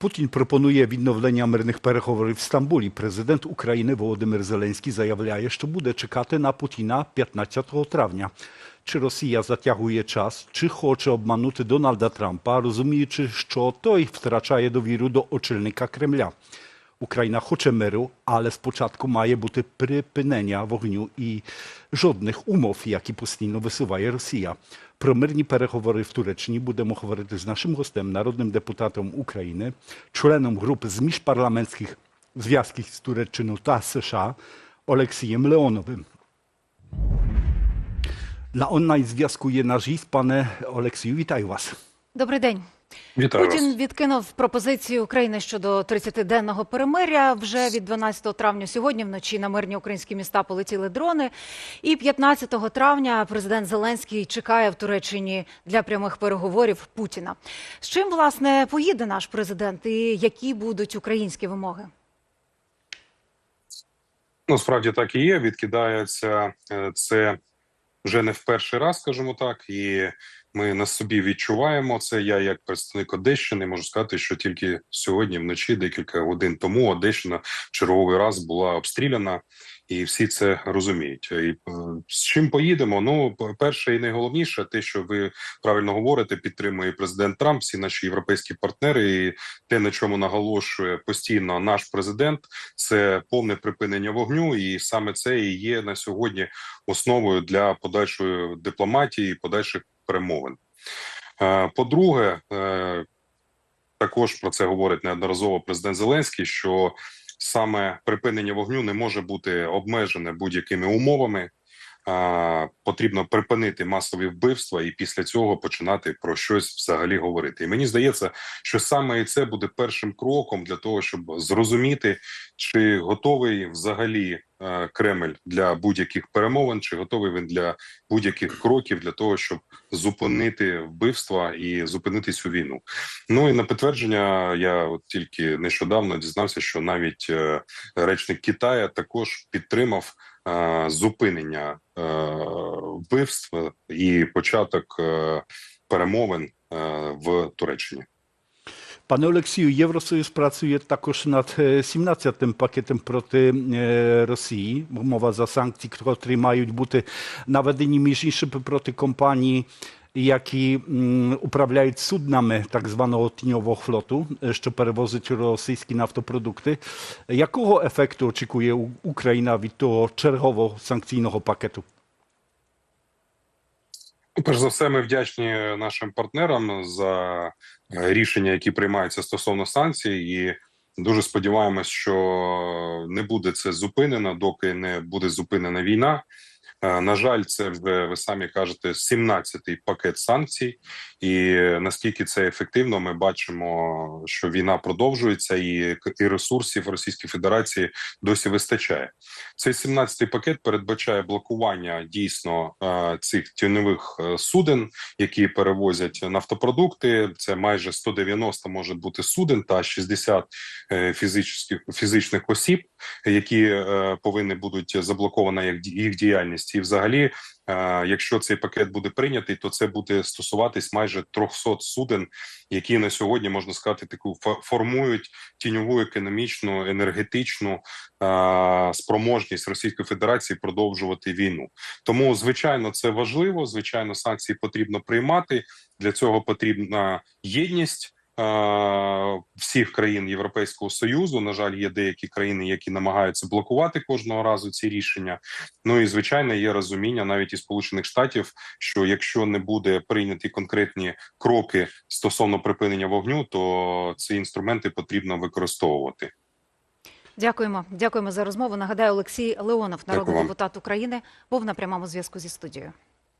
Путін пропонує відновлення мирних переговорів в Стамбулі. Президент України Володимир Зеленський заявляє, що буде чекати на Путіна 15 травня. Чи Росія затягує час, чи хоче обманути Дональда Трампа, розуміючи, що той втрачає довіру до очільника Кремля. Україна хоче миру, але спочатку має бути припинення вогню і жодних умов, які постійно висуває Росія. Про мирні переговори в Туреччині будемо говорити з нашим гостем, народним депутатом України, членом групи з міжпарламентських зв'язків з Туреччиною та США Олексієм Леоновим. На онлайн зв'язку є наш гість. Пане Олексію, вітаю вас. Добрий день. Вітаю Путін вас. відкинув пропозицію України щодо 30-денного перемиря. Вже від 12 травня сьогодні вночі на мирні українські міста полетіли дрони. І 15 травня президент Зеленський чекає в Туреччині для прямих переговорів Путіна. З чим власне поїде наш президент і які будуть українські вимоги? Ну, справді так і є. Відкидається е, це вже не в перший раз, скажімо так, і ми на собі відчуваємо це. Я, як представник Одещини, можу сказати, що тільки сьогодні, вночі, декілька годин тому, Одещина черговий раз була обстріляна, і всі це розуміють. І е, з чим поїдемо? Ну, перше і найголовніше, те, що ви правильно говорите, підтримує президент Трамп, всі наші європейські партнери, і те, на чому наголошує постійно наш президент, це повне припинення вогню, і саме це і є на сьогодні основою для подальшої дипломатії, подальших перемовин. Е, По-друге, е, також про це говорить неодноразово президент Зеленський, що саме припинення вогню не може бути обмежене будь-якими умовами. Потрібно припинити масові вбивства і після цього починати про щось взагалі говорити. І мені здається, що саме і це буде першим кроком для того, щоб зрозуміти, чи готовий взагалі е, Кремль для будь-яких перемовин, чи готовий він для будь-яких кроків для того, щоб зупинити вбивства і зупинити цю війну. Ну і на підтвердження, я от тільки нещодавно дізнався, що навіть е, речник Китая також підтримав зупинення е, вбивств і початок е, перемовин е, в Туреччині. Panie Oleksiju, Eurosojus pracuje також над е, 17-тим пакетом проти е, Росії. Мова за санкції, які мають бути наведені між які управляють суднами так званого тіньового флоту, е, що перевозить російські нафтопродукти. Якого ефекту очікує Україна від того чергового санкційного пакету? Перш за все, ми вдячні нашим партнерам за е, рішення, які приймаються стосовно санкцій, і дуже сподіваємось, що не буде це зупинено, доки не буде зупинена війна. Е, На жаль, це ви самі кажете 17-й пакет санкцій, і наскільки це ефективно, ми бачимо, що війна продовжується, і, і ресурсів Російської Федерації досі вистачає. Цей 17-й пакет передбачає блокування дійсно е, цих тіньових е, суден, які перевозять нафтопродукти. Це майже 190 може бути суден та 60 е, фізичних фізичних осіб, які е, повинні будуть заблокована як їх діяльність. І взагалі, е, якщо цей пакет буде прийнятий, то це буде стосуватись майже 300 суден, які на сьогодні можна сказати таку фо- формують тіньову економічну енергетичну е, спроможність Російської Федерації продовжувати війну. Тому, звичайно, це важливо. Звичайно, санкції потрібно приймати. Для цього потрібна єдність. Всіх країн Європейського союзу на жаль, є деякі країни, які намагаються блокувати кожного разу ці рішення. Ну і звичайно, є розуміння навіть і Сполучених Штатів, що якщо не буде прийняті конкретні кроки стосовно припинення вогню, то ці інструменти потрібно використовувати. Дякуємо. Дякуємо за розмову. Нагадаю, Олексій Леонов, народний депутат України, був на прямому зв'язку зі студією.